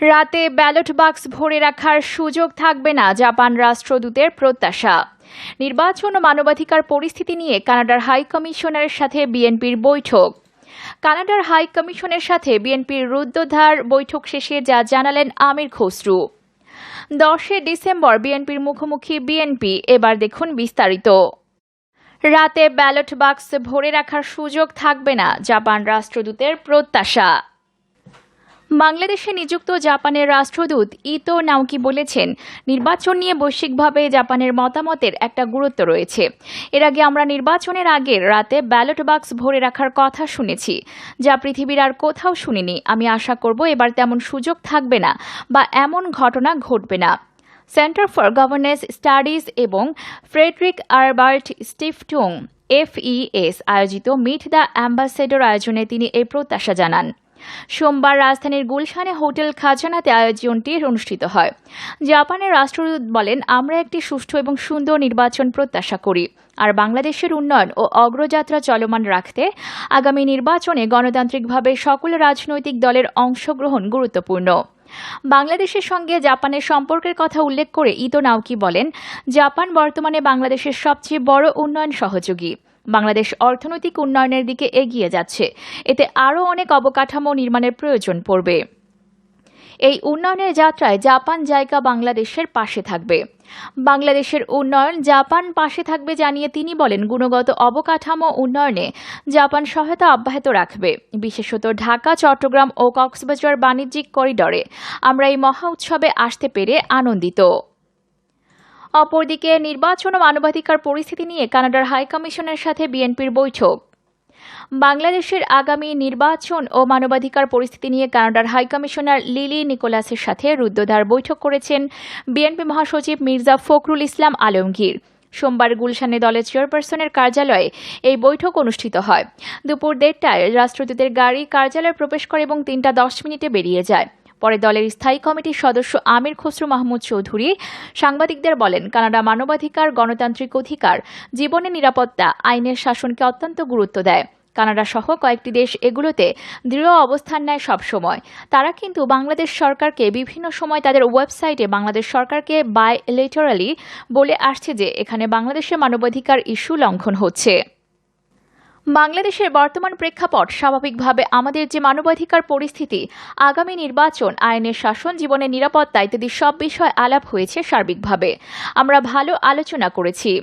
রাতে ব্যালট বাক্স ভরে রাখার সুযোগ থাকবে না জাপান রাষ্ট্রদূতের প্রত্যাশা। নির্বাচন ও মানবাধিকার পরিস্থিতি নিয়ে কানাডার হাই কমিশনারের সাথে বিএনপির বৈঠক। কানাডার হাই কমিশনের সাথে বিএনপির রুদ্ধধার বৈঠক শেষে যা জানালেন আমির খসরু। দশে ডিসেম্বর বিএনপির মুখোমুখি বিএনপি, এবার দেখুন বিস্তারিত। রাতে ব্যালট বাক্স ভরে রাখার সুযোগ থাকবে না জাপান রাষ্ট্রদূতের প্রত্যাশা। বাংলাদেশে নিযুক্ত জাপানের রাষ্ট্রদূত ইতো নাওকি বলেছেন, নির্বাচন নিয়ে বৈশ্বিকভাবে জাপানের মতামতের একটা গুরুত্ব রয়েছে। এর আগে আমরা নির্বাচনের আগের রাতে ব্যালট বাক্স ভরে রাখার কথা শুনেছি, যা পৃথিবীর আর কোথাও শুনিনি। আমি আশা করব এবার তেমন সুযোগ থাকবে না বা এমন ঘটনা ঘটবে না। সেন্টার ফর গভর্নেন্স স্টাডিজ এবং ফ্রেডরিক আরবার্ট স্টিফটুং এফইএস আয়োজিত মিট দ্য অ্যাম্বাসেডর আয়োজনে তিনি এই প্রত্যাশা জানান। সোমবার রাজধানীর গুলশানে হোটেল খাজানাতে আয়োজনটি অনুষ্ঠিত হয়। জাপানের রাষ্ট্রদূত বলেন, আমরা একটি সুষ্ঠু এবং সুন্দর নির্বাচন প্রত্যাশা করি। আর বাংলাদেশের উন্নয়ন ও অগ্রযাত্রা চলমান রাখতে আগামী নির্বাচনে গণতান্ত্রিকভাবে সকল রাজনৈতিক দলের অংশগ্রহণ গুরুত্বপূর্ণ। বাংলাদেশের সঙ্গে জাপানের সম্পর্কের কথা উল্লেখ করে ইতো নাওকি বলেন, জাপান বর্তমানে বাংলাদেশের সবচেয়ে বড় উন্নয়ন সহযোগী। বাংলাদেশ অর্থনৈতিক উন্নয়নের দিকে এগিয়ে যাচ্ছে। এতে আরও অনেক অবকাঠামো নির্মাণের প্রয়োজন পড়বে। এই উন্নয়নের যাত্রায় জাপান জায়গা বাংলাদেশের পাশে থাকবে। বাংলাদেশের উন্নয়ন জাপান পাশে থাকবে জানিয়ে তিনি বলেন, গুণগত অবকাঠামো উন্নয়নে জাপান সহায়তা অব্যাহত রাখবে। বিশেষত ঢাকা, চট্টগ্রাম ও কক্সবাজার বাণিজ্যিক করিডরে আমরা এই মহা উৎসবে আসতে পেরে আনন্দিত। অপরদিকে নির্বাচন ও মানবাধিকার পরিস্থিতি নিয়ে কানাডার হাইকমিশনের সাথে বিএনপির বৈঠক। বাংলাদেশের আগামী নির্বাচন ও মানবাধিকার পরিস্থিতি নিয়ে কানাডার হাইকমিশনার লিলি নিকোলাসের সাথে রুদ্ধদ্বার বৈঠক করেছেন বিএনপি মহাসচিব মির্জা ফখরুল ইসলাম আলমগীর। সোমবার গুলশানে দলের চেয়ারপারসনের কার্যালয়ে এই বৈঠক অনুষ্ঠিত হয়। দুপুর দেড়টায় রাষ্ট্রদূতের গাড়ি কার্যালয়ে প্রবেশ করে এবং তিনটা দশ মিনিটে বেরিয়ে যায়। পরে দলের স্থায়ী কমিটির সদস্য আমির খসরু মাহমুদ চৌধুরী সাংবাদিকদের বলেন, কানাডা মানবাধিকার, গণতান্ত্রিক অধিকার, জীবনের নিরাপত্তা, আইনের শাসনকে অত্যন্ত গুরুত্ব দেয়। কানাডা সহ কয়েকটি দেশ এগুলোতে দৃঢ় অবস্থান নেয় সবসময় তারা কিন্তু বাংলাদেশ সরকারকে বিভিন্ন সময় তাদের ওয়েবসাইটে বাংলাদেশ সরকারকে বায়োলেটারালি বলে আসছে যে এখানে বাংলাদেশের মানবাধিকার ইস্যু লঙ্ঘন হচ্ছে। বাংলাদেশের বর্তমান প্রেক্ষাপট স্বাভাবিকভাবে আমাদের যে মানবাধিকার পরিস্থিতি, আগামী নির্বাচন, আইনের শাসন, জীবনের নিরাপত্তা ইত্যাদি সব বিষয় আলাপ হয়েছে সার্বিকভাবে। আমরা ভালো আলোচনা করেছি।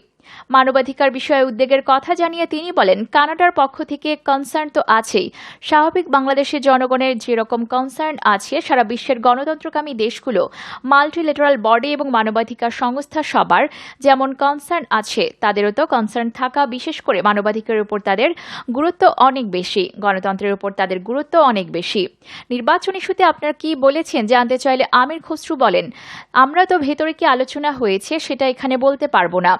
মানবাধিকার বিষয়ে উদ্বেগের কথা জানিয়ে তিনি বলেন, কানাডার পক্ষ থেকে কনসার্ন তো আছেই। স্বাভাবিক বাংলাদেশের জনগণের যেরকম কনসার্ন আছে, সারা বিশ্বের গণতন্ত্রকামী দেশগুলো, মাল্টিলেটারাল বডি এবং মানবাধিকার সংস্থা সবার যেমন কনসার্ন আছে, তাদেরও তো কনসার্ন থাকা বিশেষ করে মানবাধিকারের উপর তাদের গুরুত্ব অনেক বেশি, গণতন্ত্রের উপর তাদের গুরুত্ব অনেক বেশি। নির্বাচন ইস্যুতে আপনারা কি বলেছেন জানতে চাইলে আমির খসরু বলেন, আমরা তো ভেতরে কি আলোচনা হয়েছে সেটা এখানে বলতে পারব না।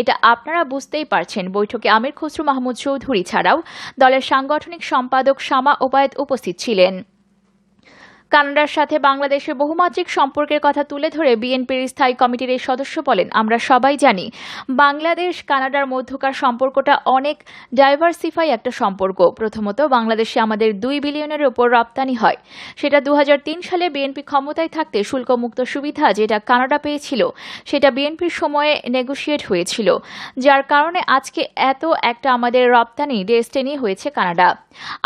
এটা আপনারা বুঝতেই পারছেন। বৈঠকে আমির খসরু মাহমুদ চৌধুরী ছাড়াও দলের সাংগঠনিক সম্পাদক শামা ওবায়দ উপস্থিত ছিলেন। কানাডার সাথে বাংলাদেশের বহুমাত্রিক সম্পর্কের কথা তুলে ধরে বিএনপির স্থায়ী কমিটির এই সদস্য বলেন, আমরা সবাই জানি বাংলাদেশ, কানাডার মধ্যকার সম্পর্কটা অনেক ডাইভার্সিফাই একটা সম্পর্ক। প্রথমত, বাংলাদেশে আমাদের দুই বিলিয়নের ওপর রপ্তানি হয়। সেটা দু হাজার তিন সালে বিএনপি ক্ষমতায় থাকতে শুল্কমুক্ত সুবিধা যেটা কানাডা পেয়েছিল, সেটা বিএনপির সময়ে নেগোশিয়েট হয়েছিল, যার কারণে আজকে এত একটা আমাদের রপ্তানি ডেস্টেনি হয়েছে কানাডা।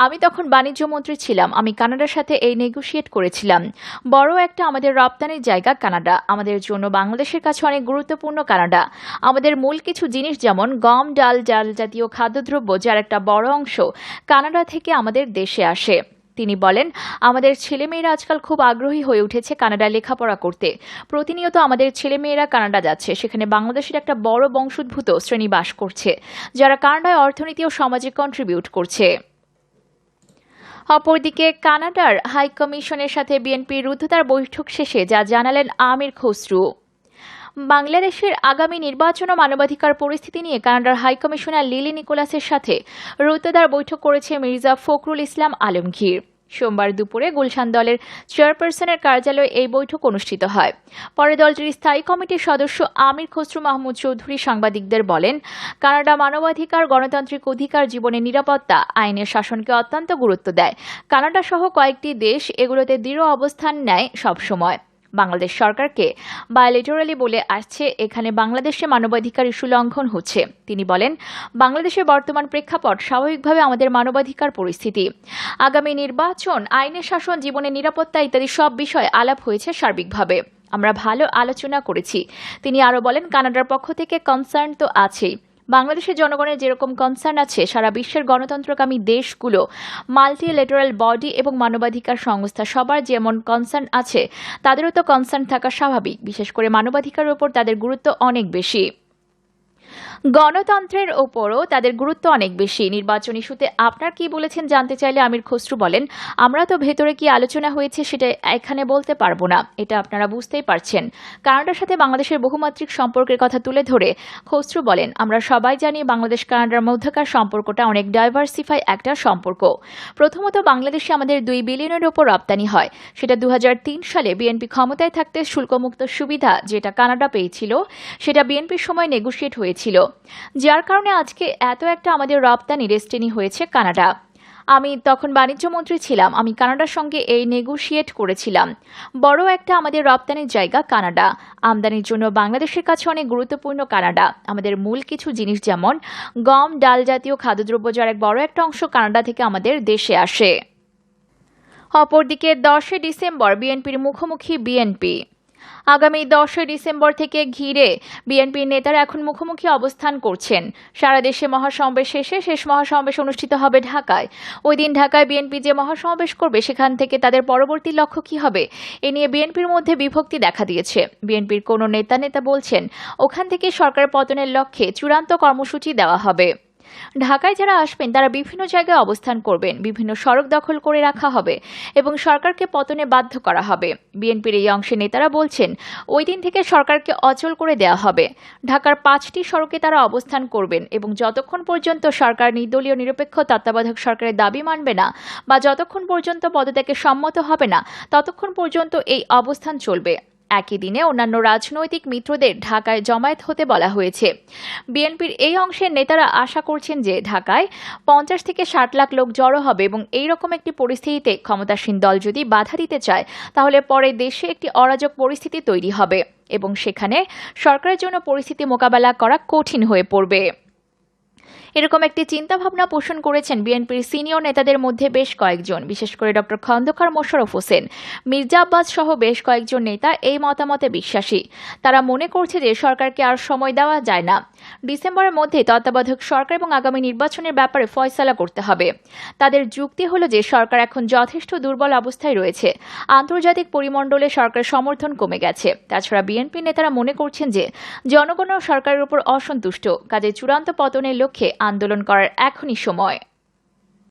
আমি তখন বাণিজ্য মন্ত্রী ছিলাম। আমি কানাডার সাথে এই নেগোশিয়েট করেছিলাম। বড় একটা আমাদের রপ্তানির জায়গা কানাডা। আমাদের জন্য বাংলাদেশের কাছে অনেক গুরুত্বপূর্ণ কানাডা। আমাদের মূল কিছু জিনিস যেমন গম, ডাল ডাল জাতীয় খাদ্যদ্রব্য, যার একটা বড় অংশ কানাডা থেকে আমাদের দেশে আসে। তিনি বলেন, আমাদের ছেলেমেয়েরা আজকাল খুব আগ্রহী হয়ে উঠেছে কানাডায় লেখাপড়া করতে। প্রতিনিয়ত আমাদের ছেলেমেয়েরা কানাডা যাচ্ছে। সেখানে বাংলাদেশের একটা বড় বংশোদ্ভূত শ্রেণি বাস করছে, যারা কানাডায় অর্থনীতি ও সমাজে কন্ট্রিবিউট করছে। অপরদিকে কানাডার হাই কমিশনের সাথে বিএনপির রুদ্ধতার বৈঠক শেষে যা জানালেন আমির খসরু। বাংলাদেশের আগামী নির্বাচন ও মানবাধিকার পরিস্থিতি নিয়ে কানাডার হাইকমিশনার লিলি নিকোলাসের সাথে রুদ্ধতার বৈঠক করেছে মির্জা ফখরুল ইসলাম আলমগীর। সোমবার দুপুরে গুলশান দলের চেয়ারপারসনের কার্যালয়ে এই বৈঠক অনুষ্ঠিত হয়। পরে দলটির স্থায়ী কমিটির সদস্য আমির খসরু মাহমুদ চৌধুরী সাংবাদিকদের বলেন, কানাডা মানবাধিকার, গণতান্ত্রিক অধিকার, জীবনের নিরাপত্তা, আইনের শাসনকে অত্যন্ত গুরুত্ব দেয়। কানাডা সহ কয়েকটি দেশ এগুলোতে দৃঢ় অবস্থান নেয় সবসময়। বাংলাদেশ সরকারকে। বায়োলেটারালি বলে আসছে, এখানে বাংলাদেশে মানবাধিকার ইস্যু লঙ্ঘন হচ্ছে। তিনি বলেন, বাংলাদেশের বর্তমান প্রেক্ষাপট স্বাভাবিকভাবে আমাদের মানবাধিকার পরিস্থিতি। আগামী নির্বাচন, আইনের শাসন, জীবনের নিরাপত্তা ইত্যাদি সব বিষয়ে আলাপ হয়েছে সার্বিকভাবে। আমরা ভালো আলোচনা করেছি। তিনি আরও বলেন, কানাডার পক্ষ থেকে কনসার্ন তো আছেই। বাংলাদেশের জনগণের যেরকম কনসার্ন আছে, সারা বিশ্বের গণতন্ত্রকামী দেশগুলো মাল্টিলেটারাল বডি এবং মানবাধিকার সংস্থা সবার যেমন কনসার্ন আছে, তাদেরও তো কনসার্ন থাকা স্বাভাবিক। বিশেষ করে মানবাধিকার ওপর তাদের গুরুত্ব অনেক বেশি। গণতন্ত্রের ওপরও তাদের গুরুত্ব অনেক বেশি। নির্বাচন ইস্যুতে আপনার কি বলেছেন জানতে চাইলে আমির খসরু বলেন, আমরা তো ভেতরে কি আলোচনা হয়েছে সেটা এখানে বলতে পারব না। এটা আপনারা বুঝতেই পারছেন। কানাডার সাথে বাংলাদেশের বহুমাত্রিক সম্পর্কের কথা তুলে ধরে খসরু বলেন, আমরা সবাই জানি বাংলাদেশ কানাডার মধ্যকার সম্পর্কটা অনেক ডাইভার্সিফাই একটা সম্পর্ক। প্রথমত বাংলাদেশে আমাদের দুই বিলিয়নের ওপর রপ্তানি হয়। সেটা দু হাজার তিন সালে বিএনপি ক্ষমতায় থাকতে শুল্কমুক্ত সুবিধা যেটা কানাডা পেয়েছিল, সেটা বিএনপির সময় নেগোশিয়েট হয়েছিল। যার কারণে আজকে এত একটা আমাদের রপ্তানি রেস্টেনি হয়েছে কানাডা। আমি তখন বাণিজ্য মন্ত্রী ছিলাম, আমি কানাডার সঙ্গে এই নেগোশিয়েট করেছিলাম। বড় একটা আমাদের রপ্তানির জায়গা কানাডা। আমদানির জন্য বাংলাদেশের কাছে অনেক গুরুত্বপূর্ণ কানাডা। আমাদের মূল কিছু জিনিস যেমন গম, ডাল জাতীয় খাদ্যদ্রব্য যার এক বড় একটা অংশ কানাডা থেকে আমাদের দেশে আসে। অপরদিকে দশই ডিসেম্বর, বিএনপির মুখোমুখি বিএনপি। আগামী দশই ডিসেম্বর থেকে ঘিরে বিএনপির নেতারা এখন মুখোমুখি অবস্থান করছেন। সারা দেশে মহাসমাবেশ শেষে শেষ মহাসমাবেশ অনুষ্ঠিত হবে ঢাকায়। ওই দিন ঢাকায় বিএনপি যে মহাসমাবেশ করবে, সেখান থেকে তাদের পরবর্তী লক্ষ্য কী হবে, এ নিয়ে বিএনপির মধ্যে বিভক্তি দেখা দিয়েছে। বিএনপির কোনো নেতা নেতা বলছেন, ওখান থেকে সরকার পতনের লক্ষ্যে চূড়ান্ত কর্মসূচি দেওয়া হবে। ঢাকায় যারা আসবেন, তারা বিভিন্ন জায়গায় অবস্থান করবেন। বিভিন্ন সড়ক দখল করে রাখা হবে এবং সরকারকে পতনে বাধ্য করা হবে। বিএনপির এই অংশের নেতারা বলছেন, ওই দিন থেকে সরকারকে অচল করে দেওয়া হবে। ঢাকার পাঁচটি সড়কে তারা অবস্থান করবেন এবং যতক্ষণ পর্যন্ত সরকার নির্দলীয় নিরপেক্ষ তত্ত্বাবধায়ক সরকারের দাবি মানবে না বা যতক্ষণ পর্যন্ত পদত্যাগে সম্মত হবে না, ততক্ষণ পর্যন্ত এই অবস্থান চলবে। একই দিনে অন্যান্য রাজনৈতিক মিত্রদের ঢাকায় জমায়েত হতে বলা হয়েছে। বিএনপির এই অংশের নেতারা আশা করছেন যে ঢাকায় পঞ্চাশ থেকে ষাট লাখ লোক জড়ো হবে এবং এই রকম একটি পরিস্থিতিতে ক্ষমতাসীন দল যদি বাধা দিতে চায়, তাহলে পরে দেশে একটি অরাজক পরিস্থিতি তৈরি হবে এবং সেখানে সরকারের জন্য পরিস্থিতি মোকাবেলা করা কঠিন হয়ে পড়বে। এরকম একটি চিন্তা ভাবনা পোষণ করেছেন বিএনপির সিনিয়র নেতাদের মধ্যে বেশ কয়েকজন, বিশেষ করে ডক্টর খন্দকার মোশারফ হোসেন। মির্জা আব্বাস সহ বেশ কয়েকজন নেতা এই মতামতে বিশ্বাসী। তারা মনে করছে যে সরকারকে আর সময় দেওয়া যায় না। ডিসেম্বরের মধ্যে তত্ত্বাবধায়ক সরকার এবং আগামী নির্বাচনের ব্যাপারে ফয়সালা করতে হবে। তাদের যুক্তি হল যে, সরকার এখন যথেষ্ট দুর্বল অবস্থায় রয়েছে। আন্তর্জাতিক পরিমণ্ডলে সরকার সমর্থন কমে গেছে। তাছাড়া বিএনপি নেতারা মনে করছেন যে জনগণও সরকারের উপর অসন্তুষ্ট। কাজে চূড়ান্ত পতনের লক্ষ্যে আন্দোলন করার এখনই সময়।